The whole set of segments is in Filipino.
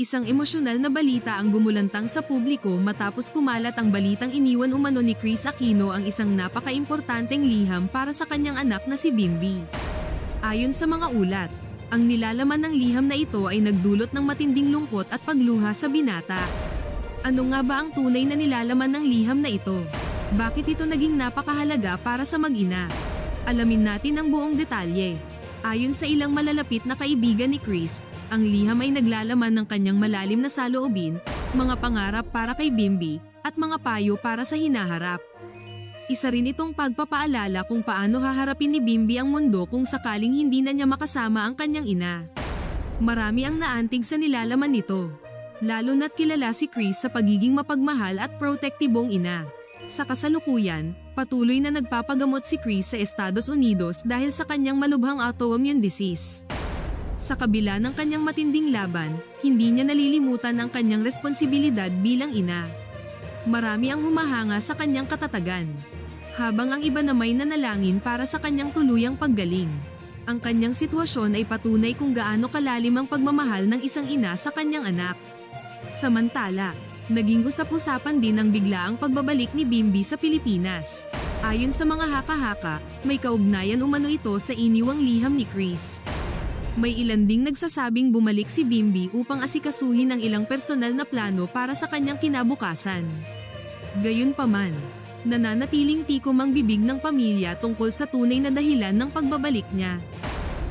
Isang emosyonal na balita ang gumulantang sa publiko matapos kumalat ang balitang iniwan umano ni Chris Aquino ang isang napaka-importanteng liham para sa kanyang anak na si Bimbi. Ayon sa mga ulat, ang nilalaman ng liham na ito ay nagdulot ng matinding lungkot at pagluha sa binata. Ano nga ba ang tunay na nilalaman ng liham na ito? Bakit ito naging napakahalaga para sa mag-ina? Alamin natin ang buong detalye. Ayon sa ilang malalapit na kaibigan ni Chris, ang liham ay naglalaman ng kanyang malalim na saloobin, mga pangarap para kay Bimbi, at mga payo para sa hinaharap. Isa rin itong pagpapaalala kung paano haharapin ni Bimbi ang mundo kung sakaling hindi na niya makasama ang kanyang ina. Marami ang naantig sa nilalaman nito. Lalo na't kilala si Chris sa pagiging mapagmahal at protektibong ina. Sa kasalukuyan, patuloy na nagpapagamot si Chris sa Estados Unidos dahil sa kanyang malubhang autoimmune disease. Sa kabila ng kanyang matinding laban, hindi niya nalilimutan ang kanyang responsibilidad bilang ina. Marami ang humahanga sa kanyang katatagan. Habang ang iba na may nanalangin para sa kanyang tuluyang paggaling. Ang kanyang sitwasyon ay patunay kung gaano kalalim ang pagmamahal ng isang ina sa kanyang anak. Samantala, naging usap-usapan din ang biglaang pagbabalik ni Bimbi sa Pilipinas. Ayon sa mga haka-haka, may kaugnayan umano ito sa iniwang liham ni Chris. May ilan ding nagsasabing bumalik si Bimbi upang asikasuhin ang ilang personal na plano para sa kanyang kinabukasan. Gayunpaman, nananatiling tikom ang bibig ng pamilya tungkol sa tunay na dahilan ng pagbabalik niya.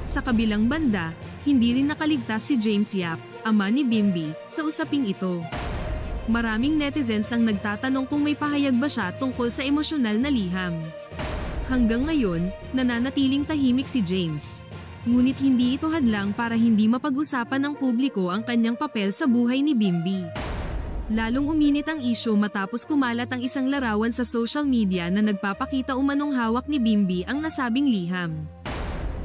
Sa kabilang banda, hindi rin nakaligtas si James Yap, ama ni Bimbi, sa usaping ito. Maraming netizens ang nagtatanong kung may pahayag ba siya tungkol sa emosyonal na liham. Hanggang ngayon, nananatiling tahimik si James. Ngunit hindi ito hadlang para hindi mapag-usapan ng publiko ang kanyang papel sa buhay ni Bimbi. Lalong uminit ang isyo matapos kumalat ang isang larawan sa social media na nagpapakita umanong hawak ni Bimbi ang nasabing liham.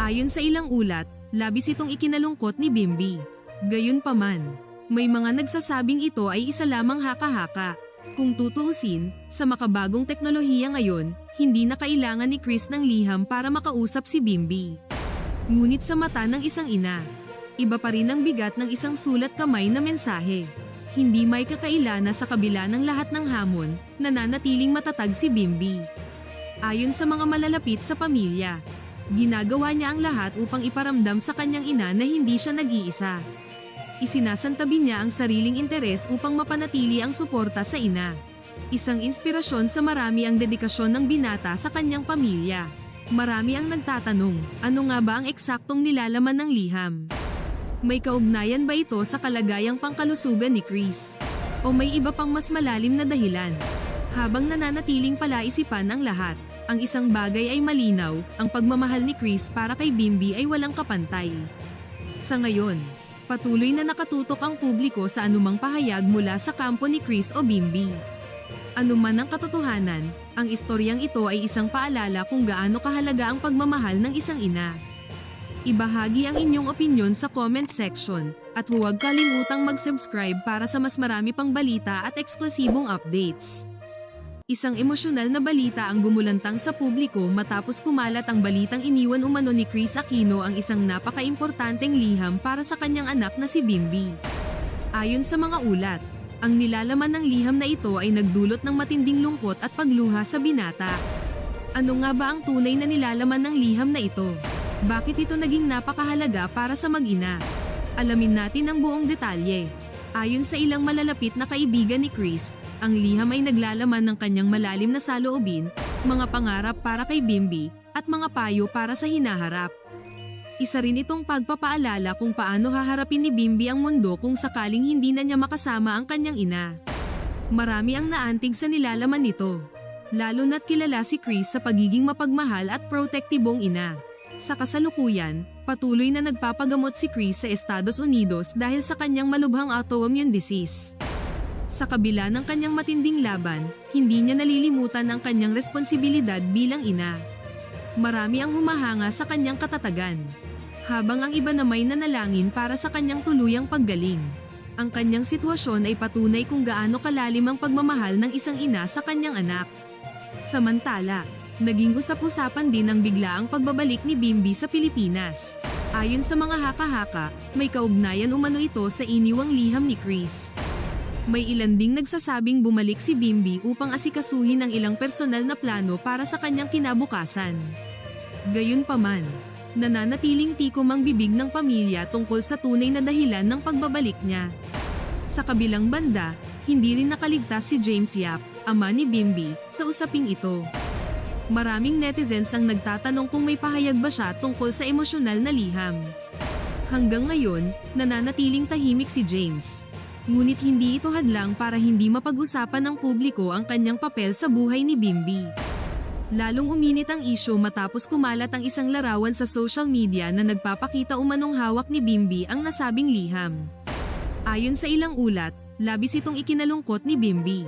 Ayon sa ilang ulat, labis itong ikinalungkot ni Bimbi. Gayunpaman, may mga nagsasabing ito ay isa lamang haka-haka. Kung tutuusin, sa makabagong teknolohiya ngayon, hindi na kailangan ni Chris ng liham para makausap si Bimbi. Ngunit sa mata ng isang ina, iba pa rin ang bigat ng isang sulat kamay na mensahe. Hindi may kakaila na sa kabila ng lahat ng hamon, nananatiling matatag si Bimbi. Ayon sa mga malalapit sa pamilya, ginagawa niya ang lahat upang iparamdam sa kanyang ina na hindi siya nag-iisa. Isinasantabi niya ang sariling interes upang mapanatili ang suporta sa ina. Isang inspirasyon sa marami ang dedikasyon ng binata sa kanyang pamilya. Marami ang nagtatanong, ano nga ba ang eksaktong nilalaman ng liham? May kaugnayan ba ito sa kalagayang pangkalusugan ni Chris? O may iba pang mas malalim na dahilan? Habang nananatiling palaisipan ang lahat, ang isang bagay ay malinaw, ang pagmamahal ni Chris para kay Bimbi ay walang kapantay. Sa ngayon, patuloy na nakatutok ang publiko sa anumang pahayag mula sa kampo ni Chris o Bimbi. Ano man ang katotohanan, ang istoryang ito ay isang paalala kung gaano kahalaga ang pagmamahal ng isang ina. Ibahagi ang inyong opinyon sa comment section, at huwag kalimutang mag-subscribe para sa mas marami pang balita at eksklusibong updates. Isang emosyonal na balita ang gumulantang sa publiko matapos kumalat ang balitang iniwan umano ni Chris Aquino ang isang napaka-importanteng liham para sa kanyang anak na si Bimbi. Ayon sa mga ulat, ang nilalaman ng liham na ito ay nagdulot ng matinding lungkot at pagluha sa binata. Ano nga ba ang tunay na nilalaman ng liham na ito? Bakit ito naging napakahalaga para sa mag-ina? Alamin natin ang buong detalye. Ayon sa ilang malalapit na kaibigan ni Chris, ang liham ay naglalaman ng kanyang malalim na saloobin, mga pangarap para kay Bimbi, at mga payo para sa hinaharap. Isa rin itong pagpapaalala kung paano haharapin ni Bimbi ang mundo kung sakaling hindi na niya makasama ang kanyang ina. Marami ang naantig sa nilalaman nito. Lalo na't kilala si Chris sa pagiging mapagmahal at protektibong ina. Sa kasalukuyan, patuloy na nagpapagamot si Chris sa Estados Unidos dahil sa kanyang malubhang autoimmune disease. Sa kabila ng kanyang matinding laban, hindi niya nalilimutan ang kanyang responsibilidad bilang ina. Marami ang humahanga sa kanyang katatagan. Habang ang iba na may nanalangin para sa kanyang tuluyang paggaling. Ang kanyang sitwasyon ay patunay kung gaano kalalim ang pagmamahal ng isang ina sa kanyang anak. Samantala, naging usap-usapan din ang biglaang pagbabalik ni Bimbi sa Pilipinas. Ayon sa mga haka-haka, may kaugnayan umano ito sa iniwang liham ni Chris. May ilan ding nagsasabing bumalik si Bimbi upang asikasuhin ang ilang personal na plano para sa kanyang kinabukasan. Gayunpaman, nananatiling tikom ang bibig ng pamilya tungkol sa tunay na dahilan ng pagbabalik niya. Sa kabilang banda, hindi rin nakaligtas si James Yap, ama ni Bimbi, sa usaping ito. Maraming netizens ang nagtatanong kung may pahayag ba siya tungkol sa emosyonal na liham. Hanggang ngayon, nananatiling tahimik si James. Ngunit hindi ito hadlang para hindi mapag-usapan ng publiko ang kanyang papel sa buhay ni Bimbi. Lalong uminit ang isyo matapos kumalat ang isang larawan sa social media na nagpapakita umanong hawak ni Bimbi ang nasabing liham. Ayon sa ilang ulat, labis itong ikinalungkot ni Bimbi.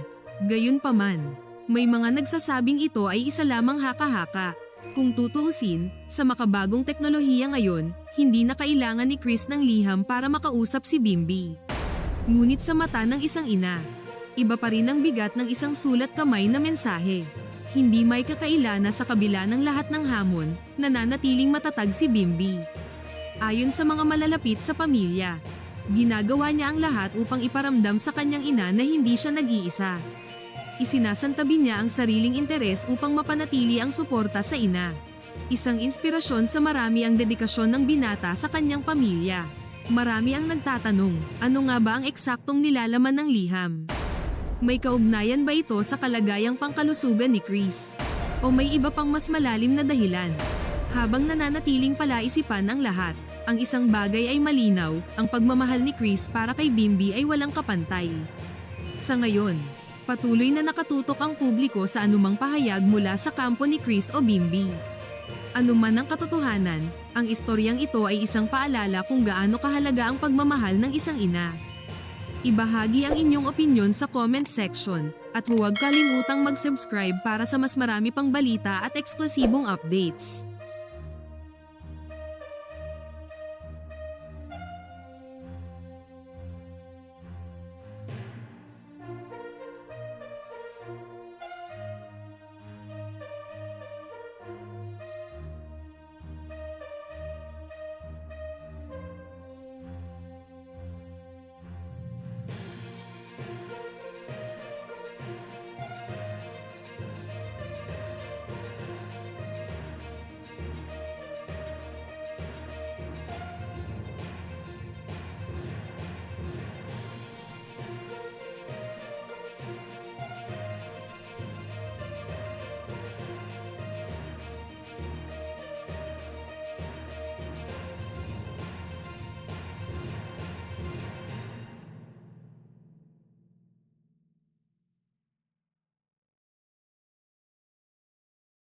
Gayunpaman, may mga nagsasabing ito ay isa lamang haka-haka. Kung tutuusin, sa makabagong teknolohiya ngayon, hindi na kailangan ni Chris ng liham para makausap si Bimbi. Ngunit sa mata ng isang ina, iba pa rin ang bigat ng isang sulat kamay na mensahe. Hindi may kakaila na sa kabila ng lahat ng hamon, nananatiling matatag si Bimbi. Ayon sa mga malalapit sa pamilya, ginagawa niya ang lahat upang iparamdam sa kanyang ina na hindi siya nag-iisa. Isinasantabi niya ang sariling interes upang mapanatili ang suporta sa ina. Isang inspirasyon sa marami ang dedikasyon ng binata sa kanyang pamilya. Marami ang nagtatanong, ano nga ba ang eksaktong nilalaman ng liham? May kaugnayan ba ito sa kalagayang pangkalusugan ni Chris? O may iba pang mas malalim na dahilan? Habang nananatiling palaisipan ang lahat, ang isang bagay ay malinaw, ang pagmamahal ni Chris para kay Bimbi ay walang kapantay. Sa ngayon, patuloy na nakatutok ang publiko sa anumang pahayag mula sa kampo ni Chris o Bimbi. Anuman ang katotohanan, ang istoryang ito ay isang paalala kung gaano kahalaga ang pagmamahal ng isang ina. Ibahagi ang inyong opinion sa comment section, at huwag kalimutang mag-subscribe para sa mas marami pang balita at eksklusibong updates.